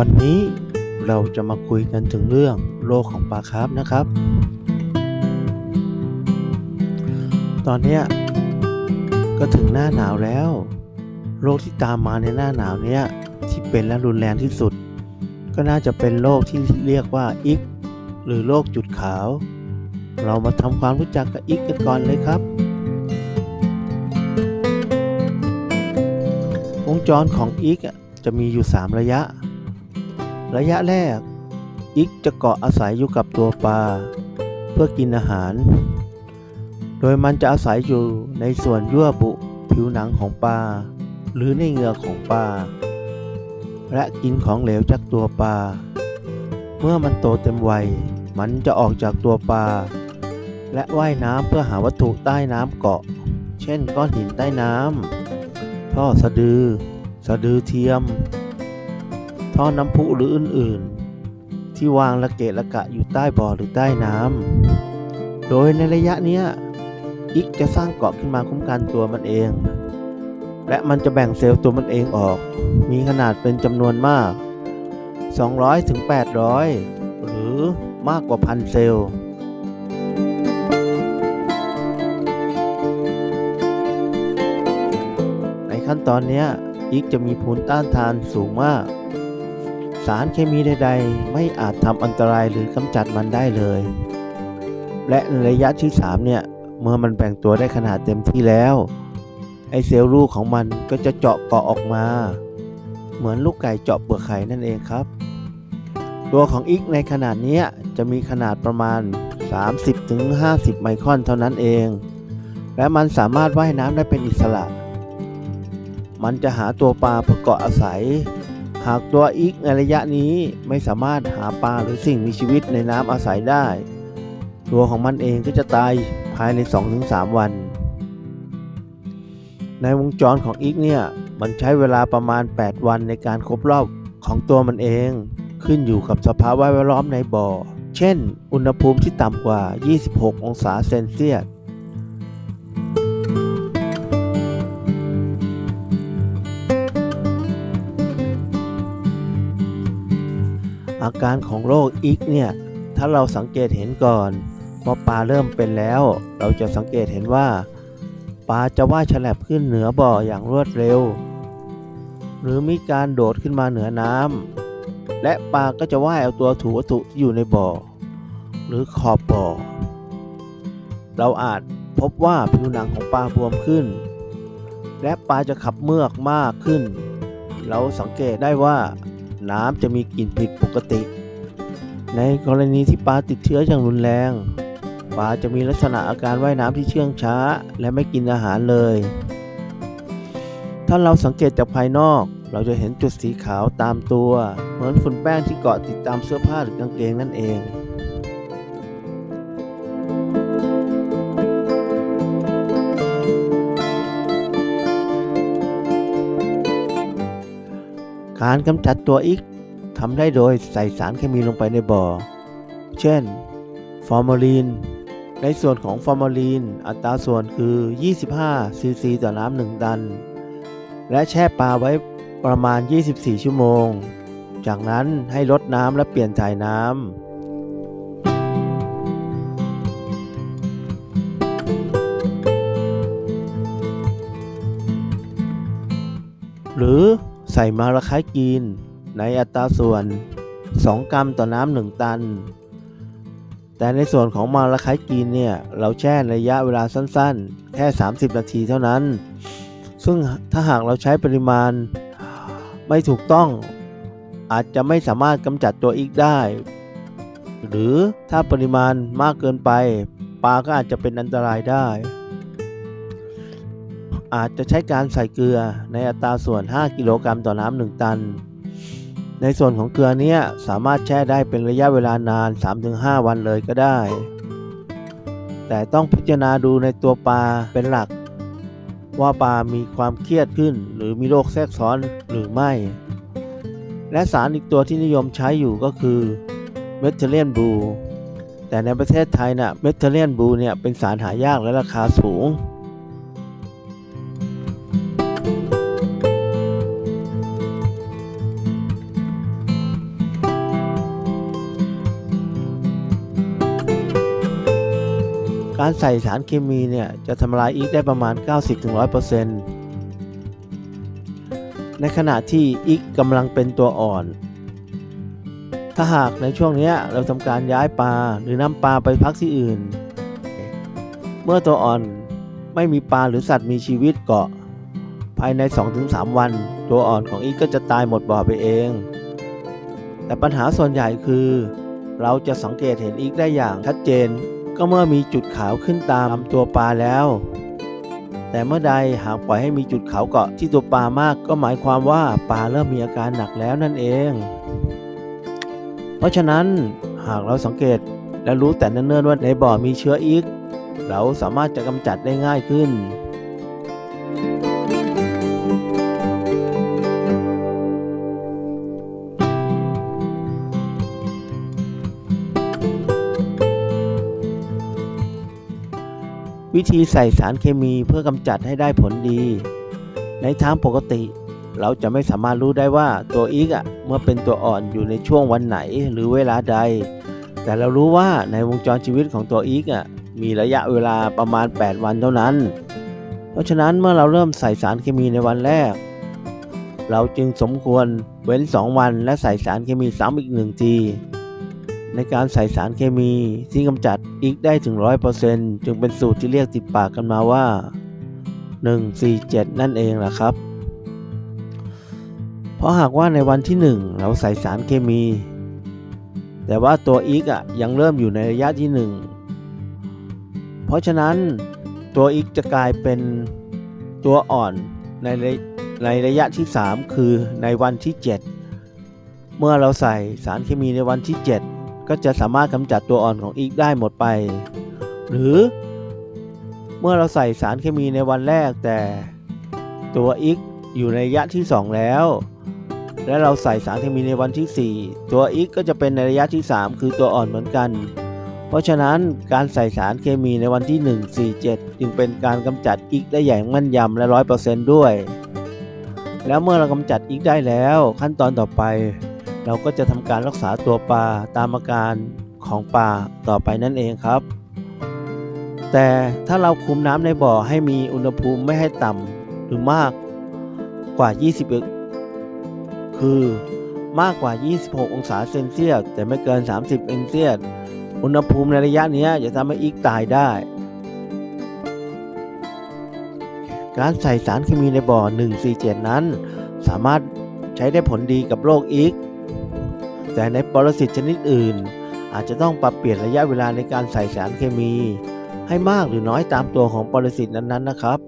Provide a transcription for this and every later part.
วันนี้เราจะมาคุยกันถึงเรื่องโลกของปลาคาร์ฟนะครับ ตอนนี้ก็ถึงหน้าหนาวแล้ว โรคที่ตามมาในหน้าหนาวเนี้ยที่เป็นและรุนแรงที่สุด ก็น่าจะเป็นโรคที่เรียกว่าอิกหรือโรคจุดขาว เรามาทำความรู้จักกับอิกกันก่อนเลยครับ วงจรของอิกจะมีอยู่ 3 ระยะ ระยะแรก อิกจะเกาะอาศัยอยู่กับตัวปลา เพื่อกินอาหาร โดยมันจะอาศัยอยู่ในส่วนยั่วบุผิวหนังของปลา หรือในเหงือกของปลา และกินของเหลวจากตัวปลา เมื่อมันโตเต็มวัย มันจะออกจากตัวปลา และว่ายน้ำเพื่อหาวัตถุใต้น้ำเกาะ เช่นก้อนหินใต้น้ำท่อสะดือ สะดือเทียม ท่อน้ำพุหรืออื่นๆ ที่วางระเกะระกะอยู่ใต้บ่อหรือใต้น้ำ โดยในระยะเนี้ยอิกจะสร้างเกาะขึ้นมาคุ้มกันตัวมันเอง และมันจะแบ่งเซลล์ตัวมันเองออก มีขนาดเป็นจำนวนมาก 200ถึง800 หรือมากกว่าพันเซลล์ในขั้นตอนนี้อิกจะมีภูมิต้านทานสูงมาก สารเคมีใดๆ ไม่อาจทำอันตรายหรือกำจัดมันได้เลย และในระยะที่ 3 เนี่ย เมื่อมันแบ่งตัวได้ขนาดเต็มที่แล้วไอเซลล์ลูกของมันก็จะเจาะเกาะออกมา เหมือนลูกไก่เจาะเปลือกไข่นั่นเองครับ ตัวของอิกในขนาดนี้จะมีขนาดประมาณ 30-50 ไมครอนเท่านั้นเอง และมันสามารถว่ายน้ำได้เป็นอิสระ มันจะหาตัวปลาเพื่อเกาะอาศัย หากตัวอีกในระยะนี้ไม่สามารถหาปลาหรือสิ่งมีชีวิตในน้ำอาศัยได้ ตัวของมันเองก็จะตายภายใน 2-3 วัน ในวงจรของอีกเนี่ยมันใช้เวลาประมาณ 8 วันในการครบรอบของตัวมันเองขึ้นอยู่กับสภาพแวดล้อมในบ่อ เช่น อุณหภูมิที่ต่ำกว่า 26 องศาเซนเซียส อาการของโรคอิกเนี่ย ถ้าเราสังเกตเห็นก่อนว่าปลาเริ่มเป็นแล้ว เราจะสังเกตเห็นว่า ปลาจะว่ายฉลับขึ้นเหนือบ่ออย่างรวดเร็ว หรือมีการโดดขึ้นมาเหนือน้ำและปลาก็จะว่ายเอาตัวถูวัตถุที่อยู่ในบ่อ หรือขอบบ่อ เราอาจพบว่าผิวหนังของปลาบวมขึ้น และปลาจะขับเมือกมากขึ้น เราสังเกตได้ว่า น้ำจะมีกลิ่นผิดปกติ ในกรณีที่ปลาติดเชื้ออย่างรุนแรง ปลาจะมีลักษณะอาการว่ายน้ำที่เชื่องช้า และไม่กินอาหารเลย ถ้าเราสังเกตจากภายนอก เราจะเห็นจุดสีขาวตามตัว เหมือนฝุ่นแป้งที่เกาะติดตามเสื้อผ้าหรือกางเกงนั่นเอง การกำจัดตัวอิกทำได้โดยใส่สารเคมีลงไปในบ่อ เช่น ฟอร์มาลีน ในส่วนของฟอร์มาลีน อัตราส่วนคือ 25 ซีซีต่อน้ำ1ตัน และแช่ปลาไว้ประมาณ 24 ชั่วโมง จากนั้นให้ลดน้ำและเปลี่ยนถ่ายน้ำหรือ ใส่มาระคายกีน ในอัตราส่วน 2 กรัมต่อน้ำ1ตัน แต่ในส่วนของมาระคายกีนเนี่ยเราแช่ระยะเวลาสั้นๆ แค่ 30 นาทีเท่านั้น ซึ่งถ้าหากเราใช้ปริมาณไม่ถูกต้องอาจจะไม่สามารถกำจัดตัวอีกได้ หรือถ้าปริมาณมากเกินไป ปลาก็อาจจะเป็นอันตรายได้ อาจจะใช้การใส่เกลือในอัตราส่วน 5 กิโลกรัมต่อน้ำ1ตัน ในส่วนของเกลือเนี้ยสามารถแช่ได้เป็นระยะเวลานาน 3-5 วันเลยก็ได้ แต่ต้องพิจารณาดูในตัวปลาเป็นหลัก ว่าปลามีความเครียดขึ้น หรือมีโรคแทรกซ้อนหรือไม่ และสารอีกตัวที่นิยมใช้อยู่ก็คือเมทเทเลียนบลูแต่ในประเทศไทยนะ่ะเมทเทเลียนบลูเนี่ยเป็นสารหายากและราคาสูง การใส่สารเคมีเนี่ยจะทำลายอีกได้ประมาณ 90-100%ในขณะที่อีกกำลังเป็นตัวอ่อน ถ้าหากในช่วงนี้เราทำการย้ายปลาหรือนำปลาไปพักที่อื่น เมื่อตัวอ่อนไม่มีปลาหรือสัตว์มีชีวิตเกาะ ภายใน 2-3 วัน ตัวอ่อนของอีกก็จะตายหมดบ่อไปเอง แต่ปัญหาส่วนใหญ่คือ เราจะสังเกตเห็นอีกได้อย่างชัดเจน ก็เมื่อมีจุดขาวขึ้นตามตัวปลาแล้ว แต่เมื่อใดหากปล่อยให้มีจุดขาวเกาะที่ตัวปลามากก็หมายความว่าปลาเริ่มมีอาการหนักแล้วนั่นเอง เพราะฉะนั้นหากเราสังเกตและรู้แต่เนิ่นๆว่าในบ่อมีเชื้ออีก เราสามารถจะกำจัดได้ง่ายขึ้น วิธีใส่สารเคมีเพื่อกำจัดให้ได้ผลดี ในทางปกติ เราจะไม่สามารถรู้ได้ว่าตัวอีกอะเมื่อเป็นตัวอ่อนอยู่ในช่วงวันไหนหรือเวลาใด แต่เรารู้ว่าในวงจรชีวิตของตัวอีกอะมีระยะเวลาประมาณ 8 วันเท่านั้น เพราะฉะนั้นเมื่อเราเริ่มใส่สารเคมีในวันแรก เราจึงสมควรเว้น 2 วันและใส่สารเคมีซ้ำอีกหนึ่งที ในการใส่สารเคมีที่กำจัดอีกได้ถึง 100%จึงเป็นสูตรที่เรียกติดปากกันมาว่า 147 นั่นเองล่ะครับ เพราะหากว่าในวันที่ 1 เราใส่สารเคมี แต่ว่าตัวอีกอะยังเริ่มอยู่ในระยะที่ 1 เพราะฉะนั้นตัวอีกจะกลายเป็นตัวอ่อนในระในระยะที่ 3 คือในวันที่ 7 เมื่อเราใส่สารเคมีในวันที่ 7 ก็จะสามารถกำจัดตัวอ่อนของอีกได้หมดไป หรือ เมื่อเราใส่สารเคมีในวันแรกแต่ ตัวอีกอยู่ในระยะที่ 2 แล้ว และเราใส่สารเคมีในวันที่ 4 ตัวอีกก็จะเป็นในระยะที่ 3 คือตัวอ่อนเหมือนกัน เพราะฉะนั้นการใส่สารเคมีในวันที่ 1 4 7 จึงเป็นการกำจัดอีกได้อย่างมั่นยำและ 100%ด้วย แล้วเมื่อเรากำจัดอีกได้แล้ว ขั้นตอนต่อไป เราก็จะทำการรักษาตัวปลาตามอาการของปลาต่อไปนั่นเองครับ แต่ถ้าเราคุมน้ำในบ่อให้มีอุณหภูมิไม่ให้ต่ำหรือมากกว่า21คือมากกว่า 26 องศาเซนเซียสแต่ไม่เกิน 30 เซนเซียสอุณหภูมิในระยะนี้จะทำให้อีกตายได้ การใส่สารเคมีในบ่อ 147 นั้น สามารถใช้ได้ผลดีกับโรคอีก แต่ในปรสิตชนิดอื่น อาจจะต้องปรับเปลี่ยนระยะเวลาในการใส่สารเคมี ให้มากหรือน้อยตามตัวของปรสิตนั้นๆนะครับ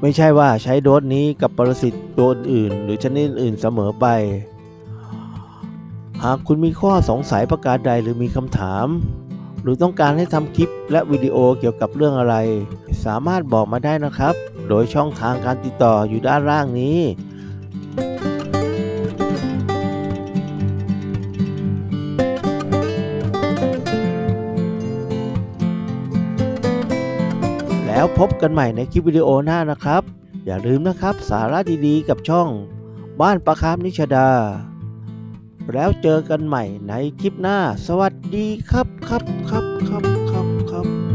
ไม่ใช่ว่าใช้โดสนี้กับปรสิตตัวอื่น หรือชนิดอื่นเสมอไป หากคุณมีข้อสงสัยประการใดหรือมีคำถาม หรือต้องการให้ทำคลิปและวิดีโอเกี่ยวกับเรื่องอะไร สามารถบอกมาได้นะครับ โดยช่องทางการติดต่ออยู่ด้านล่างนี้ แล้วพบกันใหม่ในคลิปวิดีโอหน้านะครับ อย่าลืมนะครับ สาระดีๆ กับช่อง บ้านประคามนิชดา แล้วเจอกันใหม่ในคลิปหน้า สวัสดีครับครับครับครับครับครับ